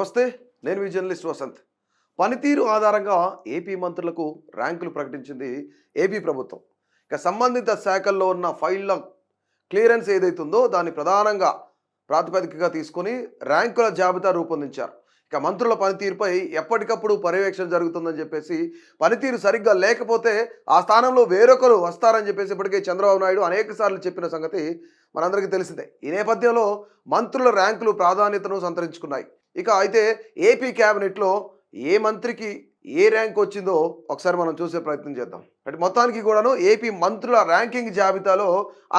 నమస్తే నేను మీ జర్నలిస్ట్ వసంత్. పనితీరు ఆధారంగా ఏపీ మంత్రులకు ర్యాంకులు ప్రకటించింది ఏపీ ప్రభుత్వం. ఇక సంబంధిత శాఖల్లో ఉన్న ఫైళ్ళ క్లియరెన్స్ ఏదైతుందో దాన్ని ప్రధానంగా ప్రాతిపదికగా తీసుకొని ర్యాంకుల జాబితా రూపొందించారు. ఇక మంత్రుల పనితీరుపై ఎప్పటికప్పుడు పర్యవేక్షణ జరుగుతుందని చెప్పేసి పనితీరు సరిగ్గా లేకపోతే ఆ స్థానంలో వేరొకరు వస్తారని చెప్పేసి ఇప్పటికే చంద్రబాబు నాయుడు అనేక సార్లు చెప్పిన సంగతి మనందరికీ తెలిసిందే. ఈ నేపథ్యంలో మంత్రుల ర్యాంకులు ప్రాధాన్యతను సంతరించుకున్నాయి. ఇక అయితే ఏపీ క్యాబినెట్లో ఏ మంత్రికి ఏ ర్యాంక్ వచ్చిందో ఒకసారి మనం చూసే ప్రయత్నం చేద్దాం. అంటే మొత్తానికి కూడాను ఏపీ మంత్రుల ర్యాంకింగ్ జాబితాలో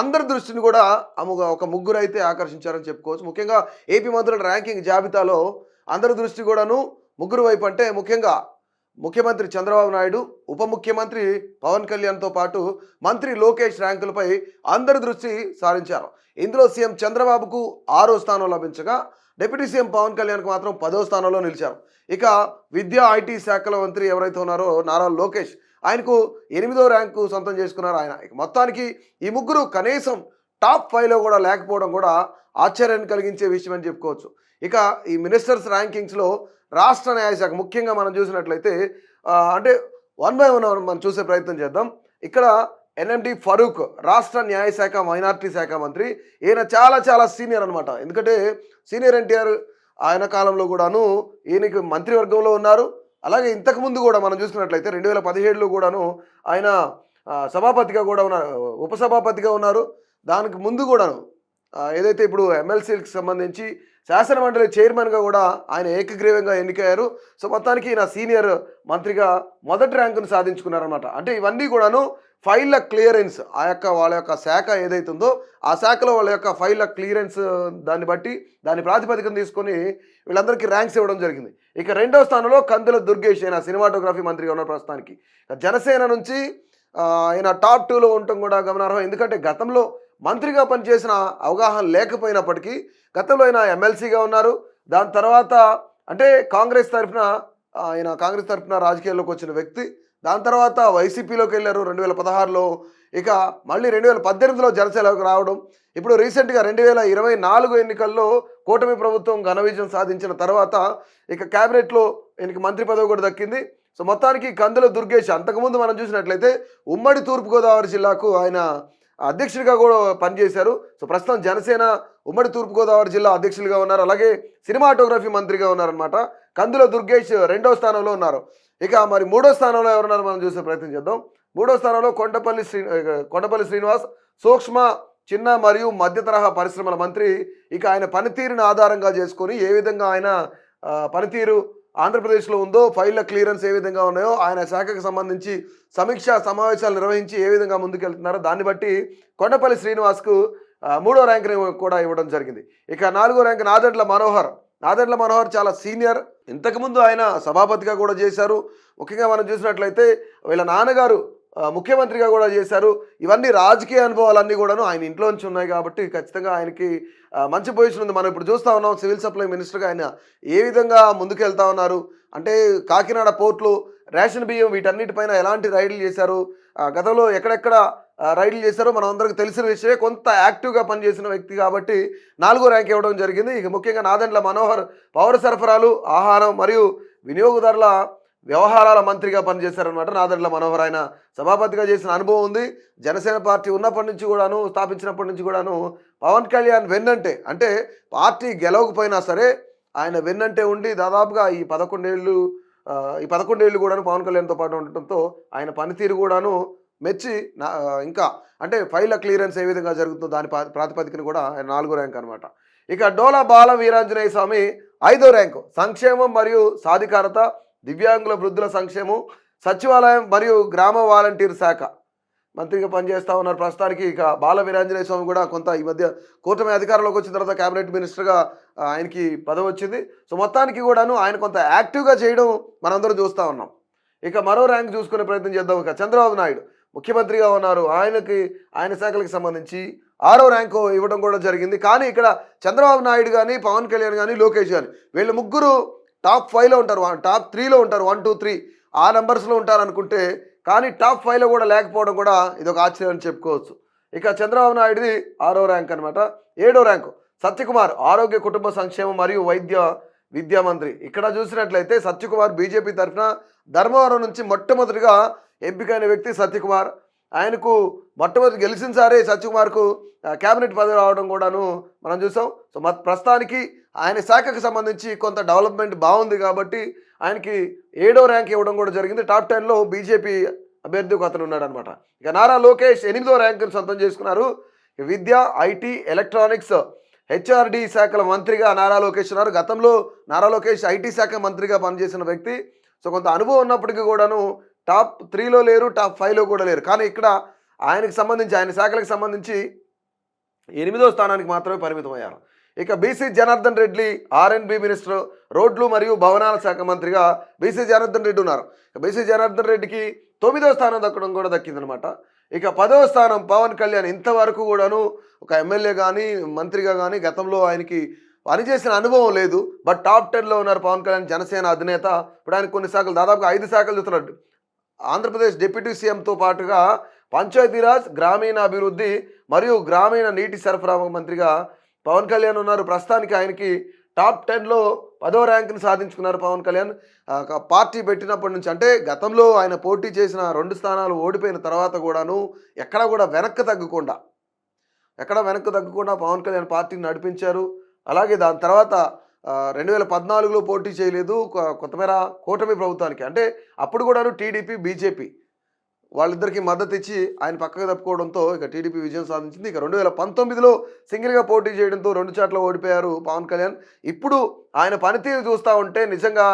అందరి దృష్టిని కూడా అముగా ఒక ముగ్గురు అయితే ఆకర్షించారని చెప్పుకోవచ్చు. ముఖ్యంగా ఏపీ మంత్రుల ర్యాంకింగ్ జాబితాలో అందరి దృష్టి కూడాను ముగ్గురు వైపు అంటే ముఖ్యంగా ముఖ్యమంత్రి చంద్రబాబు నాయుడు ఉప ముఖ్యమంత్రి పవన్ కళ్యాణ్తో పాటు మంత్రి లోకేష్ ర్యాంకులపై అందరి దృష్టి సారించారు. ఇందులో సీఎం చంద్రబాబుకు ఆరో స్థానం లభించగా డిప్యూటీ సీఎం పవన్ కళ్యాణ్కి మాత్రం పదో స్థానంలో నిలిచారు. ఇక విద్యా ఐటీ శాఖల మంత్రి ఎవరైతే ఉన్నారో నారా లోకేష్ ఆయనకు ఎనిమిదో ర్యాంకు సొంతం చేసుకున్నారు ఆయన. ఇక మొత్తానికి ఈ ముగ్గురు కనీసం టాప్ ఫైవ్లో కూడా లేకపోవడం కూడా ఆశ్చర్యాన్ని కలిగించే విషయం అని చెప్పుకోవచ్చు. ఇక ఈ మినిస్టర్స్ ర్యాంకింగ్స్లో రాష్ట్ర న్యాయశాఖ ముఖ్యంగా మనం చూసినట్లయితే అంటే వన్ బై వన్ మనం చూసే ప్రయత్నం చేద్దాం. ఇక్కడ ఎన్ఎండి ఫరూక్ రాష్ట్ర న్యాయశాఖ మైనార్టీ శాఖ మంత్రి. ఈయన చాలా చాలా సీనియర్ అనమాట ఎందుకంటే సీనియర్ ఎన్టీఆర్ ఆయన కాలంలో కూడాను ఈయనకి మంత్రివర్గంలో ఉన్నారు. అలాగే ఇంతకుముందు కూడా మనం చూసుకున్నట్లయితే రెండు వేల పదిహేడులో కూడాను ఆయన సభాపతిగా కూడా ఉన్నారు ఉపసభాపతిగా ఉన్నారు. దానికి ముందు కూడాను ఏదైతే ఇప్పుడు ఎమ్మెల్సీకి సంబంధించి శాసనమండలి చైర్మన్గా కూడా ఆయన ఏకగ్రీవంగా ఎన్నికయ్యారు. సో మొత్తానికి ఈయన సీనియర్ మంత్రిగా మొదటి ర్యాంకును సాధించుకున్నారనమాట అంటే ఇవన్నీ కూడాను ఫైళ్ళ క్లియరెన్స్ ఆ యొక్క వాళ్ళ యొక్క శాఖ ఏదైతుందో ఆ శాఖలో వాళ్ళ యొక్క ఫైళ్ళ క్లియరెన్స్ దాన్ని బట్టి దాని ప్రాతిపదికన తీసుకొని వీళ్ళందరికీ ర్యాంక్స్ ఇవ్వడం జరిగింది. ఇక రెండో స్థానంలో కందుల దుర్గేష్ ఆయన సినిమాటోగ్రఫీ మంత్రిగా ఉన్న ప్రస్తుతానికి. జనసేన నుంచి ఆయన టాప్ టూలో ఉండటం కూడా గమనార్హం. ఎందుకంటే గతంలో మంత్రిగా పనిచేసిన అవగాహన లేకపోయినప్పటికీ గతంలో ఆయన ఎమ్మెల్సీగా ఉన్నారు. దాని తర్వాత అంటే కాంగ్రెస్ తరఫున ఆయన కాంగ్రెస్ తరఫున రాజకీయాల్లోకి వచ్చిన వ్యక్తి దాని తర్వాత వైసీపీలోకి వెళ్ళారు రెండు వేల పదహారులో. ఇక మళ్ళీ రెండు వేల పద్దెనిమిదిలో జనసేనలోకి రావడం. ఇప్పుడు రీసెంట్గా రెండు వేల ఇరవై నాలుగు ఎన్నికల్లో కూటమి ప్రభుత్వం ఘన విజయం సాధించిన తర్వాత ఇక క్యాబినెట్లో ఈయనకి మంత్రి పదవి కూడా దక్కింది. సో మొత్తానికి కందుల దుర్గేష్ అంతకుముందు మనం చూసినట్లయితే ఉమ్మడి తూర్పుగోదావరి జిల్లాకు ఆయన అధ్యక్షుడిగా కూడా పనిచేశారు. సో ప్రస్తుతం జనసేన ఉమ్మడి తూర్పుగోదావరి జిల్లా అధ్యక్షులుగా ఉన్నారు. అలాగే సినిమాటోగ్రఫీ మంత్రిగా ఉన్నారనమాట కందుల దుర్గేష్ రెండో స్థానంలో ఉన్నారు. ఇక మరి మూడో స్థానంలో ఎవరున్నారు మనం చూసే ప్రయత్నం చేద్దాం. మూడో స్థానంలో కొండపల్లి శ్రీ కొండపల్లి శ్రీనివాస్ సూక్ష్మ చిన్న మరియు మధ్య తరహా పరిశ్రమల మంత్రి. ఇక ఆయన పనితీరుని ఆధారంగా చేసుకొని ఏ విధంగా ఆయన పనితీరు ఆంధ్రప్రదేశ్లో ఉందో ఫైళ్ళ క్లియరెన్స్ ఏ విధంగా ఉన్నాయో ఆయన శాఖకు సంబంధించి సమీక్షా సమావేశాలు నిర్వహించి ఏ విధంగా ముందుకెళ్తున్నారో దాన్ని బట్టి కొండపల్లి శ్రీనివాస్కు మూడో ర్యాంక్ని కూడా ఇవ్వడం జరిగింది. ఇక నాలుగో ర్యాంక్ నాదెండ్ల మనోహర్ నాదెండ్ల మనోహర్ చాలా సీనియర్. ఇంతకుముందు ఆయన సభాపతిగా కూడా చేశారు. ముఖ్యంగా మనం చూసినట్లయితే వీళ్ళ నాన్నగారు ముఖ్యమంత్రిగా కూడా చేశారు. ఇవన్నీ రాజకీయ అనుభవాలన్నీ కూడాను ఆయన ఇంట్లో నుంచి ఉన్నాయి కాబట్టి ఖచ్చితంగా ఆయనకి మంచి పొజిషన్ ఉంది. మనం ఇప్పుడు చూస్తూ ఉన్నాం సివిల్ సప్లై మినిస్టర్గా ఆయన ఏ విధంగా ముందుకెళ్తా ఉన్నారు. అంటే కాకినాడ పోర్ట్లు రేషన్ బియ్యం వీటన్నిటిపైన ఎలాంటి రైడ్లు చేశారు? గతంలో ఎక్కడెక్కడ రైడ్లు చేశారో మనం అందరికీ తెలిసిన విషయమే. కొంత యాక్టివ్గా పనిచేసిన వ్యక్తి కాబట్టి నాలుగో ర్యాంక్ ఇవ్వడం జరిగింది. ఇక ముఖ్యంగా నాదెండ్ల మనోహర్ పౌర సరఫరాలు ఆహారం మరియు వినియోగదారుల వ్యవహారాల మంత్రిగా పనిచేశారనమాట నాదెండ్ల మనోహర్. ఆయన సభాపతిగా చేసిన అనుభవం ఉంది. జనసేన పార్టీ ఉన్నప్పటి నుంచి కూడాను స్థాపించినప్పటి నుంచి కూడాను పవన్ కళ్యాణ్ వెన్నంటే అంటే పార్టీ గెలవకపోయినా సరే ఆయన వెన్నంటే ఉండి దాదాపుగా ఈ పదకొండేళ్ళు ఈ పదకొండేళ్ళు కూడాను పవన్ కళ్యాణ్తో పాటు ఉండటంతో ఆయన పనితీరు కూడాను మెచ్చి నా- ఇంకా అంటే ఫైళ్ళ క్లియరెన్స్ ఏ విధంగా జరుగుతుందో దాని ప్రాతిపదికన కూడా ఆయన నాలుగో ర్యాంక్ అనమాట ఇక డోలా బాల వీరాంజనేయ స్వామి ఐదో ర్యాంకు. సంక్షేమం మరియు సాధికారత దివ్యాంగుల వృద్ధుల సంక్షేమం సచివాలయం మరియు గ్రామ వాలంటీర్ శాఖ. మంత్రిగా పనిచేస్తా ఉన్నారు. ప్రస్తుతానికి ఇక బాల వీరాంజనేయ స్వామి కూడా కొంత ఈ మధ్య కూటమి అధికారంలోకి వచ్చిన తర్వాత క్యాబినెట్ మినిస్టర్గా ఆయనకి పదవి వచ్చింది. సో మొత్తానికి కూడాను ఆయన కొంత యాక్టివ్గా చేయడం మనందరం చూస్తూ ఉన్నాం. ఇక మరో ర్యాంక్ చూసుకునే ప్రయత్నం చేద్దాం. ఇక చంద్రబాబు నాయుడు. ముఖ్యమంత్రిగా ఉన్నారు. ఆయనకి ఆయన శాఖలకు సంబంధించి ఆరో ర్యాంకు ఇవ్వడం కూడా జరిగింది. కానీ ఇక్కడ చంద్రబాబు నాయుడు కానీ పవన్ కళ్యాణ్ కానీ లోకేష్ కానీ వీళ్ళు ముగ్గురు టాప్ ఫైవ్లో ఉంటారు. టాప్ త్రీలో ఉంటారు. One two three. ఆ నెంబర్స్లో ఉంటారు అనుకుంటే కానీ టాప్ ఫైవ్లో కూడా లేకపోవడం కూడా ఇది ఒక ఆశ్చర్యం అని చెప్పుకోవచ్చు. ఇక చంద్రబాబు నాయుడుది ఆరో ర్యాంక్ అనమాట ఏడో ర్యాంకు సత్యకుమార్ ఆరోగ్య కుటుంబ సంక్షేమం మరియు వైద్య విద్యా మంత్రి. ఇక్కడ చూసినట్లయితే సత్యకుమార్ బీజేపీ తరఫున ధర్మవరం నుంచి మొట్టమొదటిగా ఎంపికైన వ్యక్తి సత్యకుమార్. ఆయనకు మొట్టమొదటి గెలిచిన సారే సత్యకుమార్కు క్యాబినెట్ కేబినెట్ పదవి రావడం కూడాను మనం చూసాం. సో ప్రస్తుతానికి ఆయన శాఖకు సంబంధించి కొంత డెవలప్మెంట్ బాగుంది కాబట్టి ఆయనకి ఏడో ర్యాంక్ ఇవ్వడం కూడా జరిగింది. టాప్ టెన్లో బీజేపీ అభ్యర్థి ఒక అతను ఉన్నాడు అనమాట ఇక నారా లోకేష్ ఎనిమిదో ర్యాంకును సొంతం చేసుకున్నారు. విద్య ఐటీ ఎలక్ట్రానిక్స్ హెచ్ఆర్డి శాఖల మంత్రిగా నారా లోకేష్ ఉన్నారు. గతంలో నారా లోకేష్ ఐటీ శాఖ మంత్రిగా పనిచేసిన వ్యక్తి. సో కొంత అనుభవం ఉన్నప్పటికీ కూడాను టాప్ త్రీలో లేరు టాప్ ఫైవ్లో కూడా లేరు. కానీ ఇక్కడ ఆయనకు సంబంధించి ఆయన శాఖలకు సంబంధించి ఎనిమిదో స్థానానికి మాత్రమే పరిమితం అయ్యారు ఇక BC Janardhan Reddy R and B minister రోడ్లు మరియు భవనాల శాఖ మంత్రిగా బీసీ జనార్దన్ రెడ్డి ఉన్నారు. బీసీ జనార్దన్ రెడ్డికి తొమ్మిదో స్థానం దక్కడం కూడా దక్కిందనమాట. ఇక పదవ స్థానం పవన్ కళ్యాణ్ ఇంతవరకు కూడాను ఒక ఎమ్మెల్యే కానీ మంత్రిగా కానీ గతంలో ఆయనకి పనిచేసిన అనుభవం లేదు. బట్ టాప్ టెన్లో ఉన్నారు పవన్ కళ్యాణ్ జనసేన అధినేత. ఇప్పుడు ఆయన కొన్ని శాఖలు దాదాపుగా ఐదు శాఖలు చూస్తున్నాడు. ఆంధ్రప్రదేశ్ డిప్యూటీ సీఎంతో పాటుగా పంచాయతీరాజ్ గ్రామీణాభివృద్ధి మరియు గ్రామీణ నీటి సరఫరా మంత్రిగా పవన్ కళ్యాణ్ ఉన్నారు. ప్రస్తుతానికి ఆయనకి టాప్ టెన్లో పదో ర్యాంకును సాధించుకున్నారు పవన్ కళ్యాణ్. ఒక పార్టీ పెట్టినప్పటి నుంచి అంటే గతంలో ఆయన పోటీ చేసిన రెండు స్థానాలు ఓడిపోయిన తర్వాత కూడాను ఎక్కడ కూడా వెనక్కి తగ్గకుండా ఎక్కడ వెనక్కి తగ్గకుండా పవన్ కళ్యాణ్ పార్టీని నడిపించారు. అలాగే దాని తర్వాత రెండు వేల పద్నాలుగులో పోటీ చేయలేదు కొత్తమేర కూటమి ప్రభుత్వానికి. అంటే అప్పుడు కూడాను టీడీపీ బీజేపీ వాళ్ళిద్దరికీ మద్దతు ఇచ్చి ఆయన పక్కకు తప్పుకోవడంతో ఇక టీడీపీ విజయం సాధించింది. ఇక రెండు వేల పంతొమ్మిదిలో సింగిల్గా పోటీ చేయడంతో రెండు చాట్ల ఓడిపోయారు పవన్ కళ్యాణ్. ఇప్పుడు ఆయన పనితీరు చూస్తూ ఉంటే నిజంగా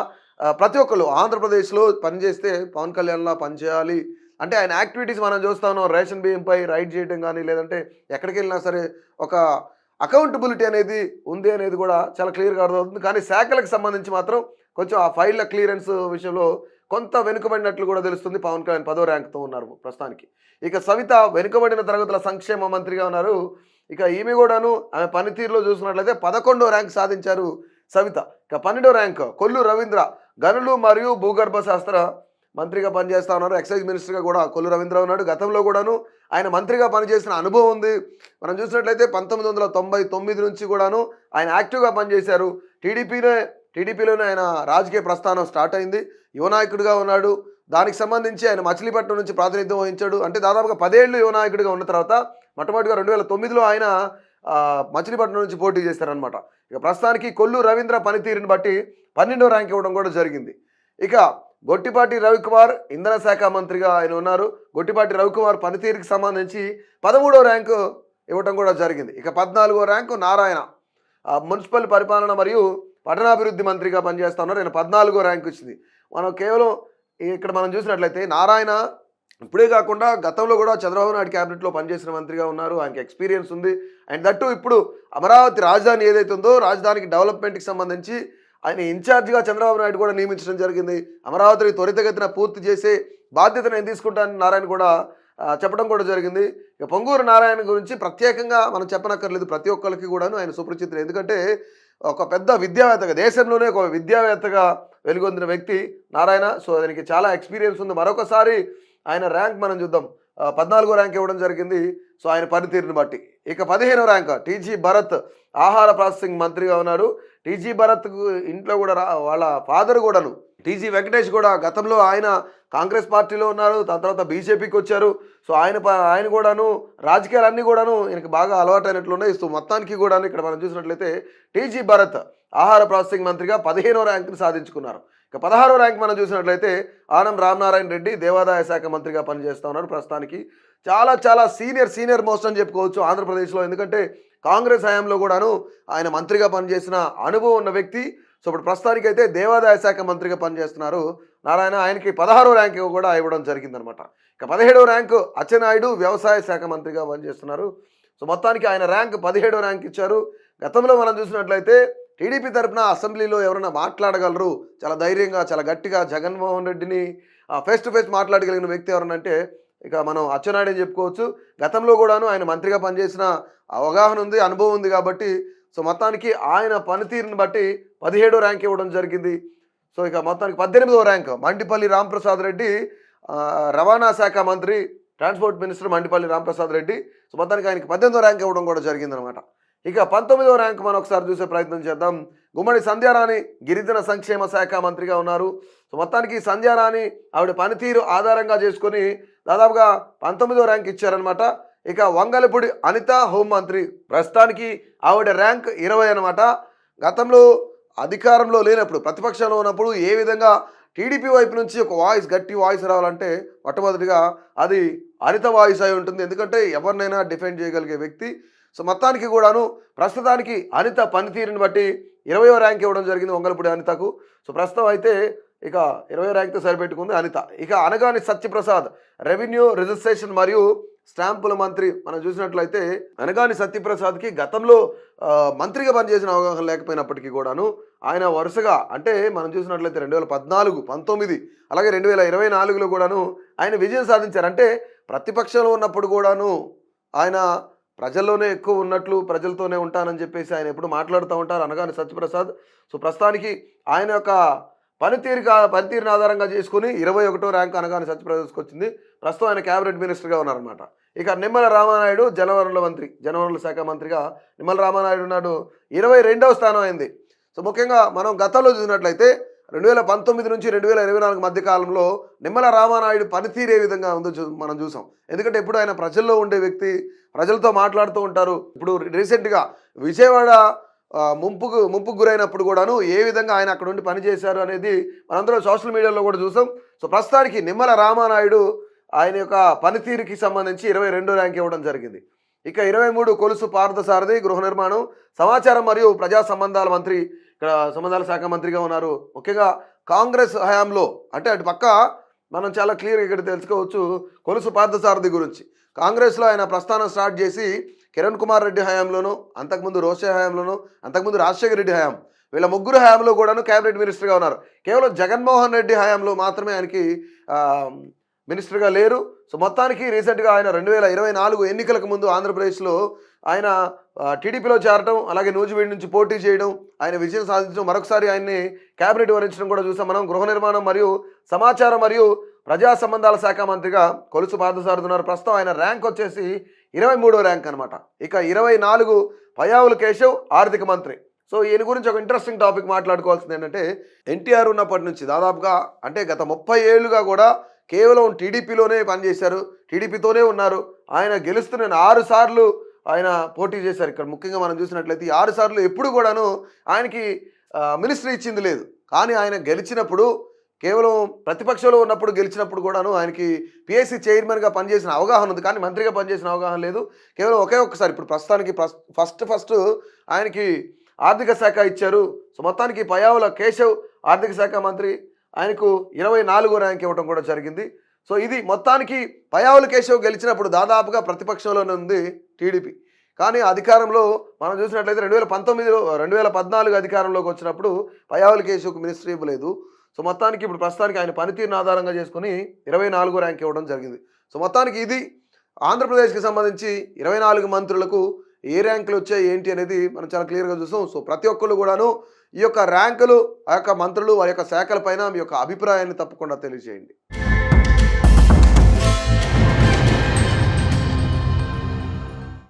ప్రతి ఒక్కరు ఆంధ్రప్రదేశ్లో పనిచేస్తే పవన్ కళ్యాణ్లా పనిచేయాలి. అంటే ఆయన యాక్టివిటీస్ మనం చూస్తాను రేషన్ బియ్యంపై రైడ్ చేయడం కానీ లేదంటే ఎక్కడికి వెళ్ళినా సరే ఒక అకౌంటబిలిటీ అనేది ఉంది అనేది కూడా చాలా క్లియర్గా అర్థమవుతుంది. కానీ శాఖలకు సంబంధించి మాత్రం కొంచెం ఆ ఫైళ్ళ క్లియరెన్స్ విషయంలో కొంత వెనుకబడినట్లు కూడా తెలుస్తుంది. పవన్ కళ్యాణ్ పదో ర్యాంక్తో ఉన్నారు ప్రస్తుతానికి. ఇక సవిత వెనుకబడిన తరగతుల సంక్షేమ మంత్రిగా ఉన్నారు. ఇక ఈమె కూడాను ఆమె పనితీరులో చూసినట్లయితే పదకొండో ర్యాంక్ సాధించారు సవిత. ఇక పన్నెండో ర్యాంక్ కొల్లు రవీంద్ర. గనులు మరియు భూగర్భ శాస్త్ర మంత్రిగా పనిచేస్తా ఉన్నారు. ఎక్సైజ్ మినిస్టర్గా కూడా కొల్లు రవీంద్ర ఉన్నాడు. గతంలో కూడాను ఆయన మంత్రిగా పనిచేసిన అనుభవం ఉంది. మనం చూసినట్లయితే పంతొమ్మిది వందల తొంభై తొమ్మిది నుంచి కూడాను ఆయన యాక్టివ్గా పనిచేశారు. టీడీపీనే టీడీపీలోనే ఆయన రాజకీయ ప్రస్థానం స్టార్ట్ అయింది. యువనాయకుడిగా ఉన్నాడు. దానికి సంబంధించి ఆయన మచిలీపట్నం నుంచి ప్రాతినిధ్యం వహించాడు. అంటే దాదాపుగా పదేళ్ళు యువనాయకుడిగా ఉన్న తర్వాత మొట్టమొదటిగా రెండు వేల తొమ్మిదిలో ఆయన మచిలీపట్నం నుంచి పోటీ చేశారనమాట ఇక ప్రస్తుతానికి కొల్లు రవీంద్ర పనితీరుని బట్టి పన్నెండో ర్యాంక్ ఇవ్వడం కూడా జరిగింది. ఇక గొట్టిపాటి రవికుమార్ ఇంధన శాఖ మంత్రిగా ఆయన ఉన్నారు. గొట్టిపాటి రవికుమార్ పనితీరుకి సంబంధించి పదమూడో ర్యాంకు ఇవ్వటం కూడా జరిగింది. ఇక పద్నాలుగో ర్యాంకు నారాయణ మున్సిపల్ పరిపాలన మరియు పట్టణాభివృద్ధి మంత్రిగా పనిచేస్తా ఉన్నారు. ఆయన పద్నాలుగో ర్యాంక్ వచ్చింది మనం కేవలం ఇక్కడ మనం చూసినట్లయితే నారాయణ ఇప్పుడే కాకుండా గతంలో కూడా చంద్రబాబు నాయుడు క్యాబినెట్లో పనిచేసిన మంత్రిగా ఉన్నారు. ఆయనకి ఎక్స్పీరియన్స్ ఉంది. అండ్ దట్టు ఇప్పుడు అమరావతి రాజధాని ఏదైతే ఉందో రాజధానికి డెవలప్మెంట్కి సంబంధించి ఆయన ఇన్ఛార్జిగా చంద్రబాబు నాయుడు కూడా నియమించడం జరిగింది. అమరావతిని త్వరితగతిన పూర్తి చేసే బాధ్యత నేను తీసుకుంటానని నారాయణ కూడా చెప్పడం కూడా జరిగింది. ఇక పొంగూరు నారాయణ గురించి ప్రత్యేకంగా మనం చెప్పనక్కర్లేదు ప్రతి ఒక్కరికి కూడాను ఆయన సుపరిచితులు. ఎందుకంటే ఒక పెద్ద విద్యావేత్తగా దేశంలోనే ఒక విద్యావేత్తగా వెలుగొందిన వ్యక్తి నారాయణ. సో దానికి చాలా ఎక్స్పీరియన్స్ ఉంది. మరొకసారి ఆయన ర్యాంక్ మనం చూద్దాం. పద్నాలుగో ర్యాంక్ ఇవ్వడం జరిగింది. సో ఆయన పనితీరుని బట్టి. ఇక పదిహేనో ర్యాంక్ టీజీ భరత్ ఆహార ప్రాసెసింగ్ మంత్రిగా ఉన్నాడు. టీజీ భరత్ ఇంట్లో కూడా రా వాళ్ళ ఫాదర్ కూడాను. టీజీ వెంకటేష్ కూడా గతంలో ఆయన కాంగ్రెస్ పార్టీలో ఉన్నారు. దాని తర్వాత బీజేపీకి వచ్చారు. సో ఆయన ప- ఆయన కూడాను రాజకీయాలన్నీ కూడాను ఈయనకి బాగా అలవాటైనట్లున్నాయి. సో మొత్తానికి కూడాను ఇక్కడ మనం చూసినట్లయితే టీజీ భరత్ ఆహార ప్రాసెసింగ్ మంత్రిగా పదిహేనో ర్యాంకుని సాధించుకున్నారు. ఇక పదహారో ర్యాంక్ మనం చూసినట్లయితే ఆనం రామనారాయణ రెడ్డి దేవాదాయ శాఖ మంత్రిగా పనిచేస్తూ ఉన్నారు ప్రస్తుతానికి. చాలా చాలా సీనియర్ సీనియర్ మోస్ట్ అని చెప్పుకోవచ్చు ఆంధ్రప్రదేశ్లో. ఎందుకంటే కాంగ్రెస్ హయాంలో కూడాను ఆయన మంత్రిగా పనిచేసిన అనుభవం ఉన్న వ్యక్తి. సో ఇప్పుడు ప్రస్తుతానికి అయితే దేవాదాయ శాఖ మంత్రిగా పనిచేస్తున్నారు. నారాయణ ఆయనకి పదహారో ర్యాంకు కూడా ఇవ్వడం జరిగిందనమాట ఇక పదిహేడో ర్యాంకు అచ్చెనాయుడు వ్యవసాయ శాఖ మంత్రిగా పనిచేస్తున్నారు. సో మొత్తానికి ఆయన ర్యాంక్ పదిహేడో ర్యాంక్ ఇచ్చారు. గతంలో మనం చూసినట్లయితే టీడీపీ తరపున అసెంబ్లీలో ఎవరైనా మాట్లాడగలరు. చాలా ధైర్యంగా చాలా గట్టిగా జగన్మోహన్ రెడ్డిని ఫేస్ టు ఫేస్ మాట్లాడగలిగిన వ్యక్తి ఎవరనంటే ఇక మనం అచ్చెన్నాయుడు అని చెప్పుకోవచ్చు? గతంలో కూడాను ఆయన మంత్రిగా పనిచేసిన అవగాహన ఉంది అనుభవం ఉంది కాబట్టి సో మొత్తానికి ఆయన పనితీరుని బట్టి పదిహేడో ర్యాంక్ ఇవ్వడం జరిగింది. సో ఇక మొత్తానికి పద్దెనిమిదవ ర్యాంక్ మండిపల్లి రాంప్రసాద్ రెడ్డి రవాణా శాఖ మంత్రి transport minister Mandipalli Ramprasad Reddy. So మొత్తానికి ఆయనకి పద్దెనిమిదో ర్యాంక్ ఇవ్వడం కూడా జరిగిందనమాట. ఇక పంతొమ్మిదవ ర్యాంక్ మనం ఒకసారి చూసే ప్రయత్నం చేద్దాం. గుమ్మడి సంధ్యారాణి గిరిజన సంక్షేమ శాఖ మంత్రిగా ఉన్నారు. సో మొత్తానికి సంధ్యారాణి ఆవిడ పనితీరు ఆధారంగా చేసుకొని దాదాపుగా పంతొమ్మిదో ర్యాంక్ ఇచ్చారనమాట ఇక వంగలపూడి అనిత హోంమంత్రి ప్రస్తుతానికి ఆవిడ ర్యాంక్ ఇరవై అనమాట గతంలో అధికారంలో లేనప్పుడు ప్రతిపక్షంలో ఉన్నప్పుడు ఏ విధంగా టీడీపీ వైపు నుంచి ఒక వాయిస్ గట్టి వాయిస్ రావాలంటే మొట్టమొదటిగా అది అనిత వాయిస్ అయి ఉంటుంది. ఎందుకంటే ఎవరినైనా డిఫెండ్ చేయగలిగే వ్యక్తి. సో మొత్తానికి కూడాను ప్రస్తుతానికి అనిత పనితీరుని బట్టి ఇరవయో ర్యాంక్ ఇవ్వడం జరిగింది వంగలపూడి అనితకు. సో ప్రస్తుతం అయితే ఇక ఇరవై ర్యాంక్తో సరిపెట్టుకుంది అనిత. ఇక అనగాని సత్యప్రసాద్ రెవెన్యూ రిజిస్ట్రేషన్ మరియు స్టాంపుల మంత్రి మనం చూసినట్లయితే అనగాని సత్యప్రసాద్కి గతంలో మంత్రిగా పనిచేసిన అవగాహన లేకపోయినప్పటికీ కూడాను ఆయన వరుసగా అంటే మనం చూసినట్లయితే రెండు వేల పద్నాలుగు పంతొమ్మిది అలాగే రెండు వేల ఇరవై నాలుగులో కూడాను ఆయన విజయం సాధించారు. అంటే ప్రతిపక్షంలో ఉన్నప్పుడు కూడాను ఆయన ప్రజల్లోనే ఎక్కువ ఉన్నట్లు ప్రజలతోనే ఉంటానని చెప్పేసి ఆయన ఎప్పుడు మాట్లాడుతూ ఉంటారు. అనగానే సత్యప్రసాద్ సో ప్రస్తుతానికి ఆయన యొక్క పనితీరు పనితీరుని ఆధారంగా చేసుకుని ఇరవై ఒకటో ర్యాంక్ అనగానే సత్యప్రసాద్కి వచ్చింది ప్రస్తుతం ఆయన క్యాబినెట్ మినిస్టర్గా ఉన్నారనమాట ఇక నిమ్మల రామానాయుడు జలవనరుల మంత్రి జలవనరుల శాఖ మంత్రిగా నిమ్మల రామానాయుడు ఉన్నాడు. ఇరవై రెండవ స్థానం అయింది. సో ముఖ్యంగా మనం గతంలో చూసినట్లయితే రెండు వేల పంతొమ్మిది నుంచి రెండు వేల ఇరవై నాలుగు మధ్య కాలంలో నిమ్మల రామానాయుడు పనితీరే విధంగా ఉందో చూ మనం చూసాం. ఎందుకంటే ఎప్పుడు ఆయన ప్రజల్లో ఉండే వ్యక్తి ప్రజలతో మాట్లాడుతూ ఉంటారు. ఇప్పుడు రీసెంట్గా విజయవాడ ముంపుకు ముంపుకు గురైనప్పుడు కూడాను ఏ విధంగా ఆయన అక్కడ ఉండి పనిచేశారు అనేది మనందరం సోషల్ మీడియాలో కూడా చూసాం. సో ప్రస్తుతానికి నిమ్మల రామానాయుడు ఆయన యొక్క పనితీరుకి సంబంధించి ఇరవై రెండో ర్యాంక్ ఇవ్వడం జరిగింది. ఇక ఇరవై మూడు కొలుసు పార్థసారథి గృహ నిర్మాణం సమాచారం మరియు ప్రజా సంబంధాల మంత్రి ఇక్కడ సంబంధాల శాఖ మంత్రిగా ఉన్నారు. ముఖ్యంగా కాంగ్రెస్ హయాంలో అంటే అటు పక్క మనం చాలా క్లియర్గా ఇక్కడ తెలుసుకోవచ్చు కొలుసు పార్థసారథి గురించి. కాంగ్రెస్లో ఆయన ప్రస్థానం స్టార్ట్ చేసి కిరణ్ కుమార్ రెడ్డి హయాంలోను అంతకుముందు రోషే హయాంలోను అంతకుముందు రాజశేఖర రెడ్డి హయాం వీళ్ళ ముగ్గురు హయాంలో కూడాను క్యాబినెట్ మినిస్టర్గా ఉన్నారు. కేవలం జగన్మోహన్ రెడ్డి హయాంలో మాత్రమే ఆయనకి మినిస్టర్గా లేరు. సో మొత్తానికి రీసెంట్గా ఆయన రెండు వేల ఇరవై నాలుగు ఎన్నికలకు ముందు ఆంధ్రప్రదేశ్లో ఆయన టీడీపీలో చేరడం అలాగే నూజివీడి నుంచి పోటీ చేయడం ఆయన విజయం సాధించడం మరొకసారి ఆయన్ని క్యాబినెట్ వరించడం కూడా చూసాం. మనం గృహ నిర్మాణం మరియు సమాచారం మరియు ప్రజా సంబంధాల శాఖ మంత్రిగా కొలుసు పాదసారుతున్నారు ప్రస్తుతం ఆయన ర్యాంక్ వచ్చేసి ఇరవై మూడో ర్యాంక్ అనమాట ఇక ఇరవై నాలుగు పయావుల కేశవ్ ఆర్థిక మంత్రి. సో ఈయన గురించి ఒక ఇంట్రెస్టింగ్ టాపిక్ మాట్లాడుకోవాల్సింది ఏంటంటే ఎన్టీఆర్ ఉన్నప్పటి నుంచి దాదాపుగా అంటే గత ముప్పై ఏళ్ళుగా కూడా కేవలం టీడీపీలోనే పనిచేశారు టీడీపీతోనే ఉన్నారు. ఆయన గెలుస్తున్న ఆరు సార్లు ఆయన పోటీ చేశారు. ఇక్కడ ముఖ్యంగా మనం చూసినట్లయితే ఆరు సార్లు ఎప్పుడు కూడాను ఆయనకి మినిస్ట్రీ ఇచ్చింది లేదు. కానీ ఆయన గెలిచినప్పుడు కేవలం ప్రతిపక్షంలో ఉన్నప్పుడు గెలిచినప్పుడు కూడాను ఆయనకి పిఎస్సి చైర్మన్గా పనిచేసిన అవగాహన ఉంది. కానీ మంత్రిగా పనిచేసిన అవగాహన లేదు. కేవలం ఒకే ఒక్కసారి ఇప్పుడు ప్రస్తుతానికి ఫస్ట్ ఫస్ట్ ఆయనకి ఆర్థిక శాఖ ఇచ్చారు. సో మొత్తానికి పయావుల కేశవ్ ఆర్థిక శాఖ మంత్రి ఆయనకు ఇరవై నాలుగో ర్యాంక్ ఇవ్వడం కూడా జరిగింది. సో ఇది మొత్తానికి పయావుల కేశవ్ గెలిచినప్పుడు దాదాపుగా ప్రతిపక్షంలోనే ఉంది టీడీపీ కానీ అధికారంలో మనం చూసినట్లయితే రెండు వేల పంతొమ్మిదిలో రెండు వేల పద్నాలుగు అధికారంలోకి వచ్చినప్పుడు పయావుల కేశవ్కు మినిస్ట్రీ ఇవ్వలేదు. సో మొత్తానికి ఇప్పుడు ప్రస్తుతానికి ఆయన పనితీరును ఆధారంగా చేసుకుని ఇరవై నాలుగో ర్యాంక్ ఇవ్వడం జరిగింది. సో మొత్తానికి ఇది ఆంధ్రప్రదేశ్కి సంబంధించి ఇరవై నాలుగు మంత్రులకు ఏ ర్యాంకులు వచ్చాయి ఏంటి అనేది మనం చాలా క్లియర్గా చూస్తాం. సో ప్రతి ఒక్కళ్ళు కూడాను ఈ యొక్క ర్యాంకులు ఆ యొక్క మంత్రులు వారి యొక్క శాఖల పైన మీ యొక్క అభిప్రాయాన్ని తప్పకుండా తెలియజేయండి.